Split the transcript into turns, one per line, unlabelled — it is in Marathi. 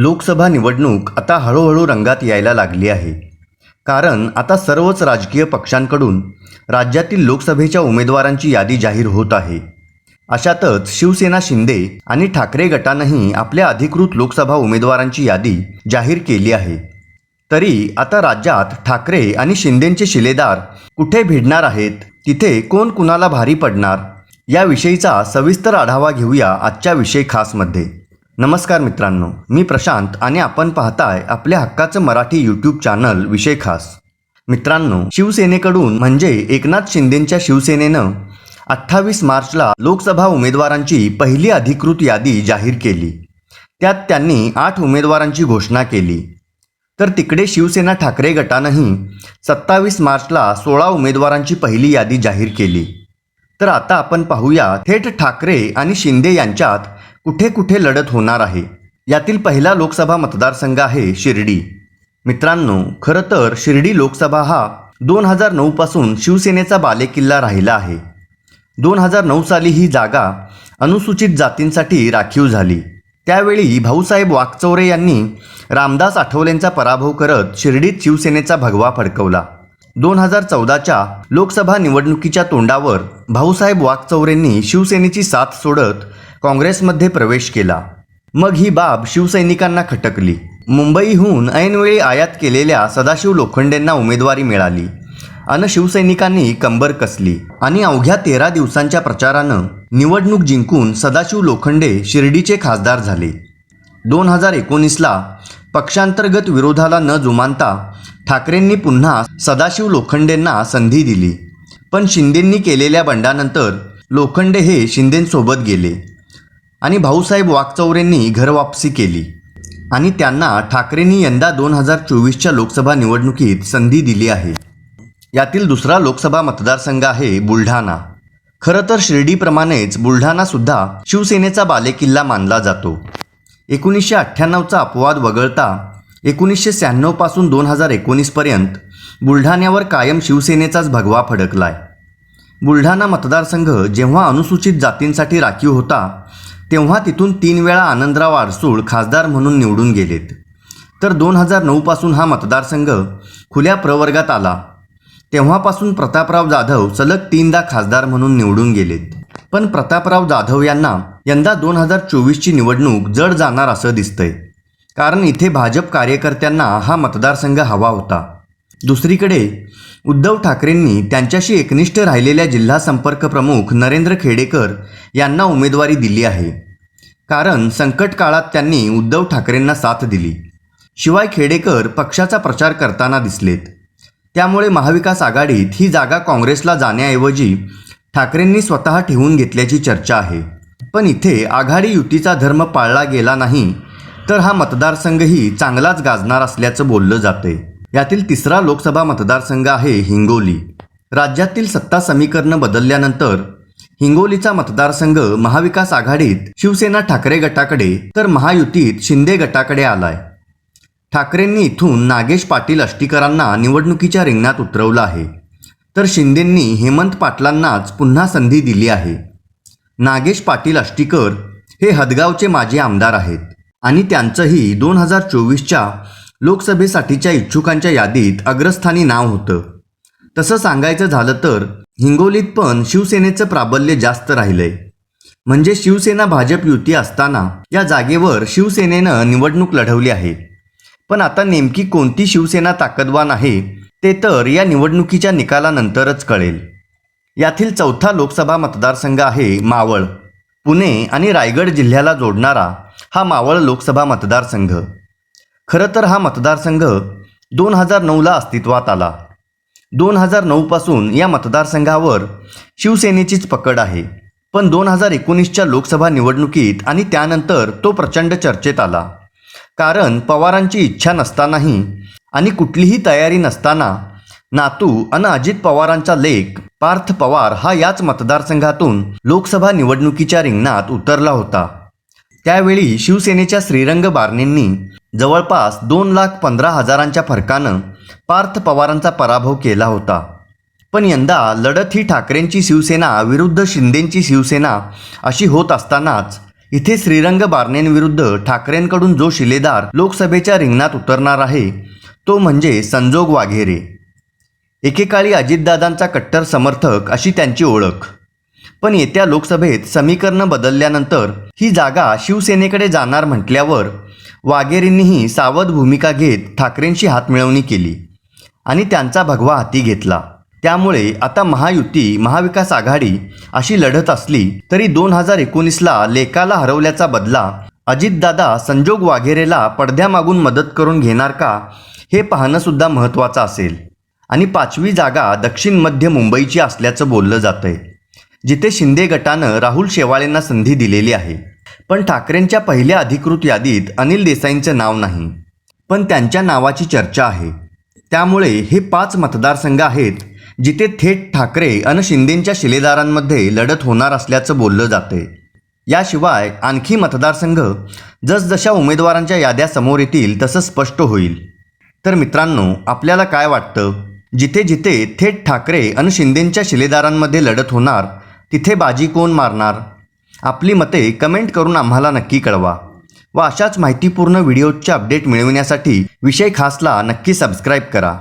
लोकसभा निवडणूक आता हळूहळू रंगात यायला लागली आहे. कारण आता सर्वच राजकीय पक्षांकडून राज्यातील लोकसभेच्या उमेदवारांची यादी जाहीर होत आहे. अशातच शिवसेना शिंदे आणि ठाकरे गटानंही आपल्या अधिकृत लोकसभा उमेदवारांची यादी जाहीर केली आहे. तरी आता राज्यात ठाकरे आणि शिंदेंचे शिलेदार कुठे भिडणार आहेत? तिथे कोण कुणाला भारी पडणार? याविषयीचा सविस्तर आढावा घेऊया आजच्या विषय खासमध्ये. नमस्कार मित्रांनो मी प्रशांत आणि आपण पाहताय आपल्या हक्काचं मराठी यूट्यूब चॅनल विषय खास. मित्रांनो शिवसेनेकडून म्हणजे एकनाथ शिंदेंच्या शिवसेनेनं अठ्ठावीस मार्चला लोकसभा उमेदवारांची पहिली अधिकृत यादी जाहीर केली. त्यात त्यांनी आठ उमेदवारांची घोषणा केली. तर तिकडे शिवसेना ठाकरे गटानंही सत्तावीस मार्चला सोळा उमेदवारांची पहिली यादी जाहीर केली. तर आता आपण पाहूया थेट ठाकरे आणि शिंदे यांच्यात कुठे कुठे लढत होणार आहे? यातील पहिला लोकसभा मतदारसंघ आहे शिर्डी. मित्रांनो खरं तर शिर्डी लोकसभा हा दोन हजार नऊपासून शिवसेनेचा बालेकिल्ला राहिला आहे. दोन हजार नऊ साली ही जागा अनुसूचित जातींसाठी राखीव झाली. त्यावेळी भाऊसाहेब वाकचौरे यांनी रामदास आठवलेंचा पराभव करत शिर्डीत शिवसेनेचा भगवा फडकवला. दोन हजार चौदाच्या लोकसभा निवडणुकीच्या तोंडावर भाऊसाहेब वाकचौरेंनी शिवसेनेची साथ सोडत काँग्रेसमध्ये प्रवेश केला. मग ही बाब शिवसैनिकांना खटकली. मुंबईहून ऐनवेळी आयात केलेल्या सदाशिव लोखंडेंना उमेदवारी मिळाली. अन शिवसैनिकांनी कंबर कसली. आणि अवघ्या तेरा दिवसांच्या प्रचारानं निवडणूक जिंकून सदाशिव लोखंडे शिर्डीचे खासदार झाले. दोन हजार एकोणीसला पक्षांतर्गत विरोधाला न जुमानता ठाकरेंनी पुन्हा सदाशिव लोखंडेंना संधी दिली. पण शिंदेंनी केलेल्या बंडानंतर लोखंडे हे शिंदेंसोबत गेले. आणि भाऊसाहेब वाकचौरेंनी घरवापसी केली. आणि त्यांना ठाकरेंनी यंदा दोन हजार चोवीसच्या लोकसभा निवडणुकीत संधी दिली आहे. यातील दुसरा लोकसभा मतदारसंघ आहे बुलढाणा. खरं तर शिर्डीप्रमाणेच बुलढाणासुद्धा शिवसेनेचा बालेकिल्ला मानला जातो. एकोणीसशे अठ्ठ्याण्णवचा अपवाद वगळता एकोणीसशे शहाण्णवपासून दोन हजार एकोणीसपर्यंत बुलढाण्यावर कायम शिवसेनेचाच भगवा फडकलाय. बुलढाणा मतदारसंघ जेव्हा अनुसूचित जातींसाठी राखीव होता तेव्हा तिथून तीन वेळा आनंदराव आडसूळ खासदार म्हणून निवडून गेलेत. तर दोन हजार नऊपासून हा मतदारसंघ खुल्या प्रवर्गात आला. तेव्हापासून प्रतापराव जाधव सलग तीनदा खासदार म्हणून निवडून गेलेत. पण प्रतापराव जाधव यांना यंदा दोन हजार चोवीसची निवडणूक जड जाणार असं दिसतंय. कारण इथे भाजप कार्यकर्त्यांना हा मतदारसंघ हवा होता. दुसरीकडे उद्धव ठाकरेंनी त्यांच्याशी एकनिष्ठ राहिलेल्या जिल्हा संपर्क प्रमुख नरेंद्र खेडेकर यांना उमेदवारी दिली आहे. कारण संकट काळात त्यांनी उद्धव ठाकरेंना साथ दिली. शिवाय खेडेकर पक्षाचा प्रचार करताना दिसलेत. त्यामुळे महाविकास आघाडीत ही जागा काँग्रेसला जाण्याऐवजी ठाकरेंनी स्वतः ठेवून घेतल्याची चर्चा आहे. पण इथे आघाडी युतीचा धर्म पाळला गेला नाही तर हा मतदारसंघही चांगलाच गाजणार असल्याचं बोललं जातंय. यातील तिसरा लोकसभा मतदारसंघ आहे हिंगोली. राज्यातील सत्ता समीकरणं बदलल्यानंतर हिंगोलीचा मतदारसंघ महाविकास आघाडीत शिवसेना ठाकरे गटाकडे तर महायुतीत शिंदे गटाकडे आलाय. ठाकरेंनी इथून नागेश पाटील अष्टीकरांना निवडणुकीच्या रिंगणात उतरवलं आहे. तर शिंदेंनी हेमंत पाटलांनाच पुन्हा संधी दिली आहे. नागेश पाटील अष्टीकर हे हदगावचे माजी आमदार आहेत आणि त्यांचंही दोन हजार चोवीसच्या लोकसभेसाठीच्या इच्छुकांच्या यादीत अग्रस्थानी नाव होतं. तसं सांगायचं झालं तर हिंगोलीत पण शिवसेनेचं प्राबल्य जास्त राहिलंय. म्हणजे शिवसेना भाजप युती असताना या जागेवर शिवसेनेनं निवडणूक लढवली आहे. पण आता नेमकी कोणती शिवसेना ताकदवान आहे ते तर या निवडणुकीच्या निकालानंतरच कळेल. यातील चौथा लोकसभा मतदारसंघ आहे मावळ. पुणे आणि रायगड जिल्ह्याला जोडणारा हा मावळ लोकसभा मतदारसंघ. खरं तर हा मतदारसंघ दोन हजार नऊला अस्तित्वात आला. दोन हजार नऊपासून या मतदारसंघावर शिवसेनेचीच पकड आहे. पण दोन हजार एकोणीसच्या लोकसभा निवडणुकीत आणि त्यानंतर तो प्रचंड चर्चेत आला. कारण पवारांची इच्छा नसतानाही आणि कुठलीही तयारी नसताना नातू अन अजित पवारांचा लेख पार्थ पवार हा याच मतदारसंघातून लोकसभा निवडणुकीच्या रिंगणात उतरला होता. त्यावेळी शिवसेनेच्या श्रीरंग बारणेंनी जवळपास दोन लाख पंधरा हजारांच्या फरकानं पार्थ पवारांचा पराभव केला होता. पण यंदा लढत ही ठाकरेंची शिवसेना विरुद्ध शिंदेंची शिवसेना अशी होत असतानाच इथे श्रीरंग बारणेंविरुद्ध ठाकरेंकडून जो शिलेदार लोकसभेच्या रिंगणात उतरणार आहे तो म्हणजे संजोग वाघेरे. एकेकाळी अजितदादांचा कट्टर समर्थक अशी त्यांची ओळख. पण येत्या लोकसभेत समीकरणं बदलल्यानंतर ही जागा शिवसेनेकडे जाणार म्हटल्यावर वाघेरींनीही सावध भूमिका घेत ठाकरेंशी हातमिळवणी केली आणि त्यांचा भगवा हाती घेतला. त्यामुळे आता महायुती महाविकास आघाडी अशी लढत असली तरी दोन हजार एकोणीसला लेकाला हरवल्याचा बदला अजितदादा संजोग वाघेरेला पडद्यामागून मदत करून घेणार का हे पाहणं सुद्धा महत्त्वाचं असेल. आणि पाचवी जागा दक्षिण मध्य मुंबईची असल्याचं बोललं जातंय. जिथे शिंदे गटानं राहुल शेवाळेंना संधी दिलेली आहे. पण ठाकरेंच्या पहिल्या अधिकृत यादीत अनिल देसाईंचं नाव नाही. पण त्यांच्या नावाची चर्चा आहे. त्यामुळे हे पाच मतदारसंघ आहेत जिथे थेट ठाकरे अन शिंदेंच्या शिलेदारांमध्ये लढत होणार असल्याचं बोललं जाते याशिवाय आणखी मतदारसंघ जसजशा उमेदवारांच्या याद्या समोर येतील तसं स्पष्ट होईल. तर मित्रांनो आपल्याला काय वाटतं? जिथे जिथे थेट ठाकरे आणि शिंदेंच्या शिलेदारांमध्ये लढत होणार तिथे बाजी कोण मारणार? आपली मते कमेंट करून आम्हाला नक्की कळवा व अशाच माहितीपूर्ण व्हिडिओच्या अपडेट मिळविण्यासाठी विषय खासला नक्की सबस्क्राईब करा.